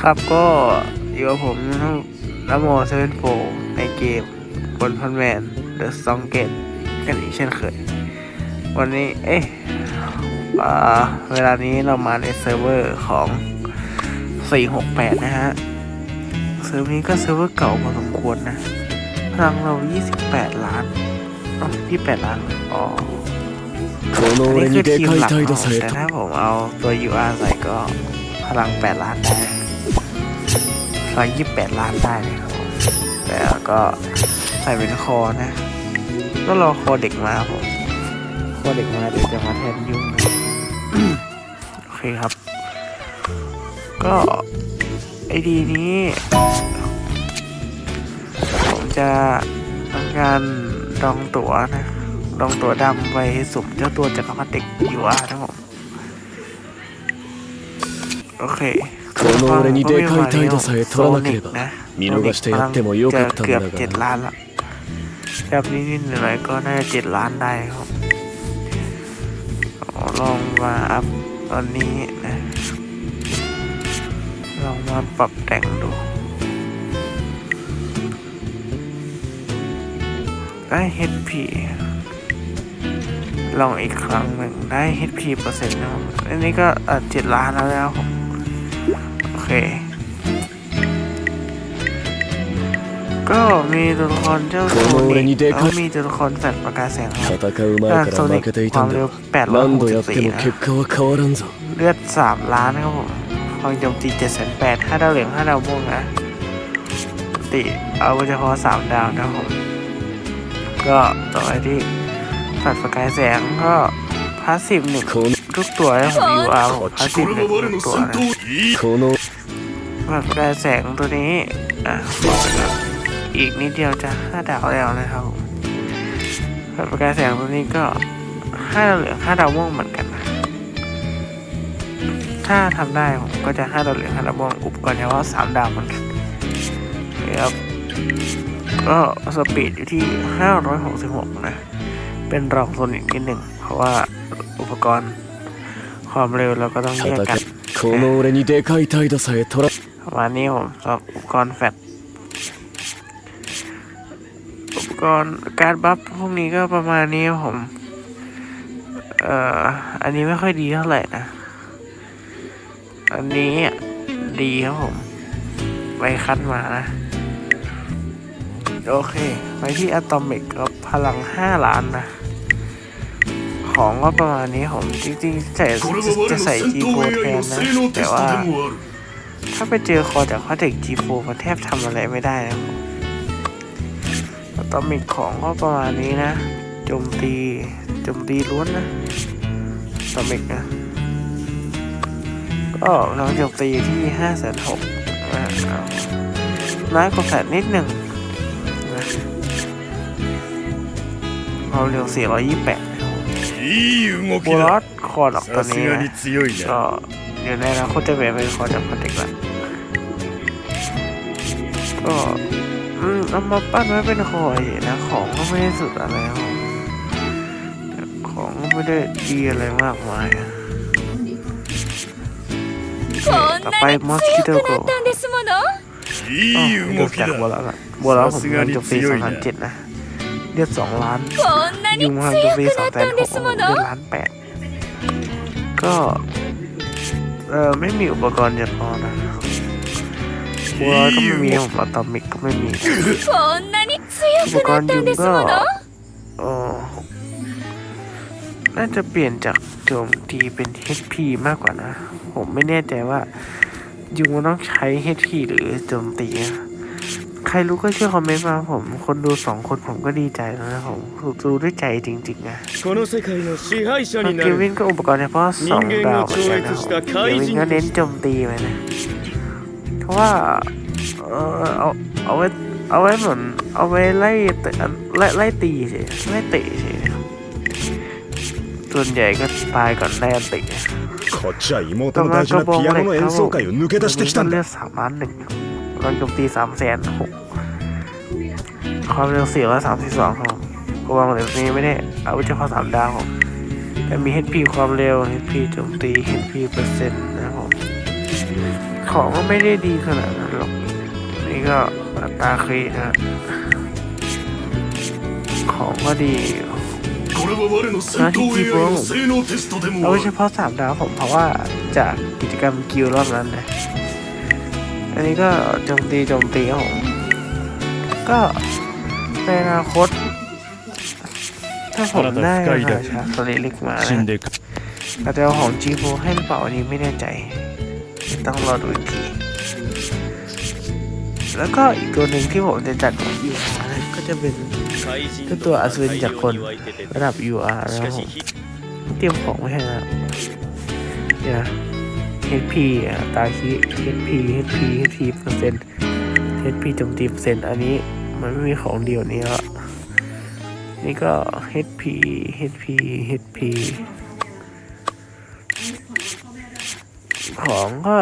ครับก็อยู่กับผมนะครัลโมเซเว่นโฟในเกมบนพันแมนเดอะซองเกตกันอีกเช่นเคย วันนี้ เอ๊ะเวลานี้เรามาในเซิร์ฟเวอร์ของ 468 นะฮะ เซิร์ฟนี้ก็เซิร์ฟเวอร์เก่าพอสมควรนะพลังเรา 28 ล้านอ๋อ28 ล้าน อ๋อน,นี่คือทีมหลักแต่ถ้าผมเอาตัว UR ใส่ก็พลัง 8 ล้านนะ พลัง28ล้านได้เลยครับผมแต่ก็ใส่เป็นคอนะก็รอคอเด็กมาครับผมคอเด็กมาเดี๋ยวจะมาแทนยุ่งนะโอเคครับ ก็ไอดีนี้ผมจะทำการดองตั๋วนะดองตั๋วดำไว้สุ่มเจ้าตัวจักรพรรดิเด็กอยู่อะนะผมโอเค คือพอไม่ไหวแล้วโซนิกนะโซนิกพลังเกืบเกือบเจ็ดล้านละแคบนี้นิดหน่อยก็น่าจะเจ็ดล้านได้ครับลองมาอัพตอนนี้นะลองมาปรับแต่งดูได้ HP ลองอีกครั้งหนึ่งได้ HP เปอร์เซ็นต์นะครับอันนี้ก็เจ็ดล้านแล้วนะครับ ค ก็มีตัวละครเจ้าโซนิกแล้วมีตัวละครแฟดประกาศแสงครับด้านโซนิกความเร็ว864นะเลือดสามล้านครับผมความโจมตีสนแปดห้าดาวเหลืองห้าดาวม่วงนะ ติเอาเฉพาะสามดาวนะผม ก็ต่อไปที่แฟดประกาศแสงก็พาสซีฟหนึ่งทุกตัวนะผม UR พาสซีฟหนึ่งทุกตัวนะ このฝัดประกายแสงตัวนี้ อะบอกไปแล้วอีกนิดเดียวจะ5ดาวแล้วนะครับผมฝัดประกายแสงตัวนี้ก็5ดาวเหลือง5ดาวม่วงเหมือนกันนะถ้าทำได้ผมก็จะห้าดาวเหลืองห้าดาวม่วงอุปกรณ์เฉพาะสามดาวเหมือนกันครับก็สปีดอยู่ที่ห้าร้อยหกสิบหกนะ เป็นรองโซนิกนิดหนึ่ง เพราะว่าอุปกรณ์ความเร็วเราก็ต้องแยกกัน วันนี้ผมสอบอุปกรณ์แฟตอุปกรณ์การบัฟพวกนี้ก็ประมาณนี้ผม เอ่อ อันนี้ไม่ค่อยดีเท่าไหร่นะ อันนี้ดีครับผม ไปคันมานะ โอเค ไปที่อะตอมิกก็พลังห้าล้านนะ ของก็ประมาณนี้ผม จริงๆใส่จะใส่จีโกแทนนะ แต่ว่า ถ้าไปเจอคอจากพลาเติก G4 มันแทบทำอะไรไม่ได้นะตอมิกของก็ประมาณนี้นะโจมตีโจมตีล้วนนะตอมิกนะก็เราโจมตีที่ห้าแสนหกน้อยกว่าแสนนิดหนึ่งเราเร็วสี่ร้อยยี่สิบัวรอดคอร์ดออกตัวนี้นะก็ เดี๋ยวในอนาคตจะเป็นเป็นคอจับคอนเทกต์ละก็เอามาปั้นไว้เป็นคอเห็นะของก็ไม่ได้สุดอะไรของก็ไม่ได้ดีอะไรมากมายต่อไปมอสคิโตโกเลือกจากบัวแล้วล่ะบัวแล้วผมเงินจบปีสองพันเจ็ดนะเรียกสองล้านยุงห้าจบปีสองแสนหกเลือล้านแปดก็ เออไม่มีอุปกรณ์เฉพาะนะบัวลอยก็ไม่มีผมอะตอมิกก็ไม่มี こんなに強くなったんですもの เออน่าจะเปลี่ยนจากโจมตีเป็น HP มากกว่านะ ผมไม่แน่ใจว่า ยุงมันต้องใช้ HP หรือโจมตีนะ ใครรู้ก็ช่วยคอมเมนต์มาผม คนดูสองคนผมก็ดีใจแล้วนะผมดูด้วยใจจริงๆนะ この世界の支配者 เก にな วิ る นก็อุปกรณ์เฉพาะสองดาวเหมือนกันนะผมเกวินก็เน้นโจมตีไปนะ เพราะว่า เออเอาเอาไว้เอาไว้เหมือนเอาไว้ไล่เตะไล่ไล่ตีเฉยไล่เตะเฉยส่วนใหญ่ก็ตายก่อนได้อันติ こっちは妹の大事なピアノの演奏会を抜け出してきたん เลื だ การโจมตีสามแสนหกความเร็วเสียร้อสามสิบสองครับกวังเหล่านี้ไม่ได้เอาวุเฉพาะสามดาวครับแต่มี HP ความเร็ว HP โจมตี HP เปอร์เซ็นต์นะครับของก็ไม่ได้ดีขนาดนั้นหรอก นี่ก็ตาครีนะของก็ดีนะที่คีโปเอาเฉพาะสามดาวผมเพราะว่าจากกิจกรรมกิลรอบนั้นนะ อันนี้ก็โจมตีโจมตีครับผมก็ในอนาคต ถ้าผมได้ราชาสเลลิกมานะอาจจะเอาของจีโฟให้หรือเปล่าอันนี้ไม่แน่ใจ ต้องรอดูอีกที แล้วก็อีกตัวหนึ่งที่ผมจะจัดอยู่ก็จะเป็นก็ตัวอสุรินจากคนระดับยูอาร์แล้วเตรียมของไว้ให้แล้วเดี๋ยว HP อะตาคี HP HP HP เปอร์เซ็นต์ HP โจมตีเปอร์เซ็นต์ อันนี้มันไม่มีของเดียวนี้ล้วนี่ก็ HP HP HP ของก็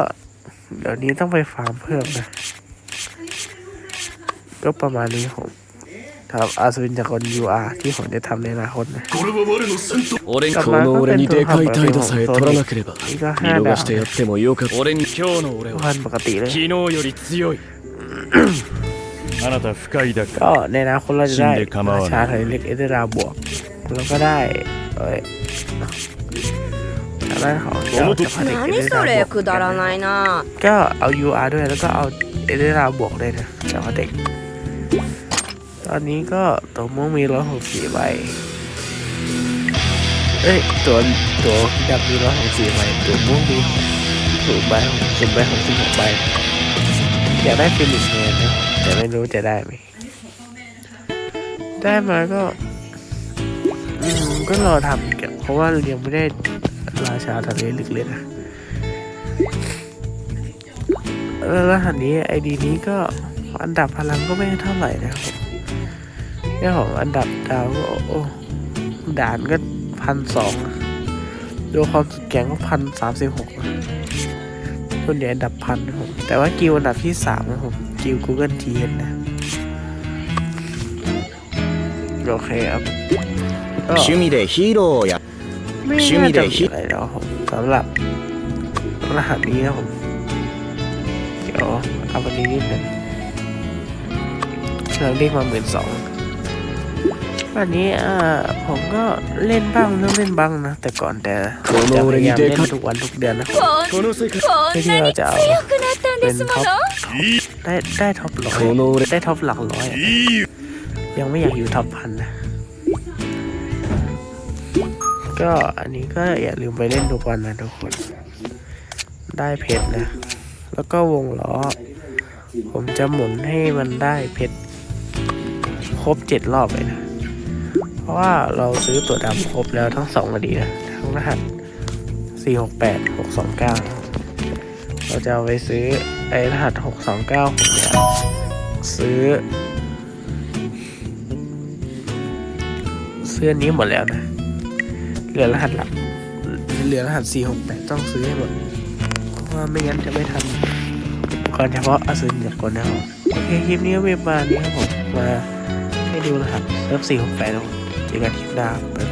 เดี๋ยวนี้ต้องไปฟาร์มเพิ่มนะ ก็ประมาณนี้ผม ครับอาสวินจากคน UR ที่ผมจะทำในอนาคตนะ これは我の戦闘俺この俺にでかい態度さえ取らなければนี่ก็ห้า 見 ดา 逃 ว してやってもよかった俺に今日の俺 พันปกติเลย 昨日より強いあなた深いだけ ก็ในอนาคตเราจะได้ ชินเดคามา ราชาไทยเล็กเอเดราบวก แล้วก็ได้เอ้ยทางด้านของเจ้าจักรพรรดิเอเด 何 รา そ บ れ วก くだらないな ก็เอา UR ด้วยแล้วก็เอาเอเดราบวกเลยนะจักรพรรดิ ตอนนี้ก็ตัวม่วงมีร้อยหกสี่ใบ เอ้ยตัวตัวดำมีร้อยหกสี่ใบ ตัวม่วงมีถูกใบถูกใบหกสิบหกใบ อยากได้ฟิลิปเมนนะ แต่ไม่รู้จะได้ไหม ได้มาก็อืมก็รอทำอีกอะเพราะว่ายังไม่ได้ราชาทะเลลึกเลยนะแล้วหัสนี้ไอดีนี้ก็อันดับพลังก็ไม่เท่าไหร่นะครับ แค่ของอันดับดาวก็โอ้ด่านก็พันสองดูความสุดแกร่งก็พันสามสิบหกส่วนใหญ่อันดับพันนะผมแต่ว่ากิวอันดับที่สามนะผมกิว Google t นนะ โอเคครับก็ 趣味でヒーローをや ไม่ 趣 น่า 味 จะ で มี ฮิ อะไรแล้วผมสำหรับรหัสนี้นะผมเดี๋ยวเอาวันนี้นิดหนึ่งเราเรียกมาหมื่นสอง วันนี้ผมก็เล่นบ้างเล่นเล่นบ้างนะ แต่ก่อนแต่จะพยายามเล่นทุกวันทุกเดือนนะเพื่ที่เราจะเอาเป็นท็อปได้ได้ท็อปร้อยได้ท็อปหลักร้อยยังไม่อยากอยู่ท็อปพันนะก็อันนี้ก็อย่าลืมไปเล่นทุกวันนะทุกคน ได้เพชรนะ แล้วก็วงล้อ ผมจะหมุนให้มันได้เพชรครบเจ็ดรอบเลยนะ เพราะว่าเราซื้อตัวดำครบแล้วทั้งสองอดีนะทั้งรหัสสี่หกแปดหกสองเราจะเอาไปซื้อไอ้รหัสหกสองเก้าผมเนี่ยซื้อ เสื้อนี้หมดแล้วนะ เหลือรหัสหลักเหลือรหัส 4 6 8 ต้องซื้อให้หมด เพราะว่าไม่งั้นจะไม่ทันกรณ์เฉพาะอสุนจากคนนะครับโอเคคลิปนี้ก็เป็นประมาณนี้ครับผมมาให้ดูรหัสเซิร์ฟ4 6 8ครับผม เจอกันคลิปหน้าบ๊ายบาย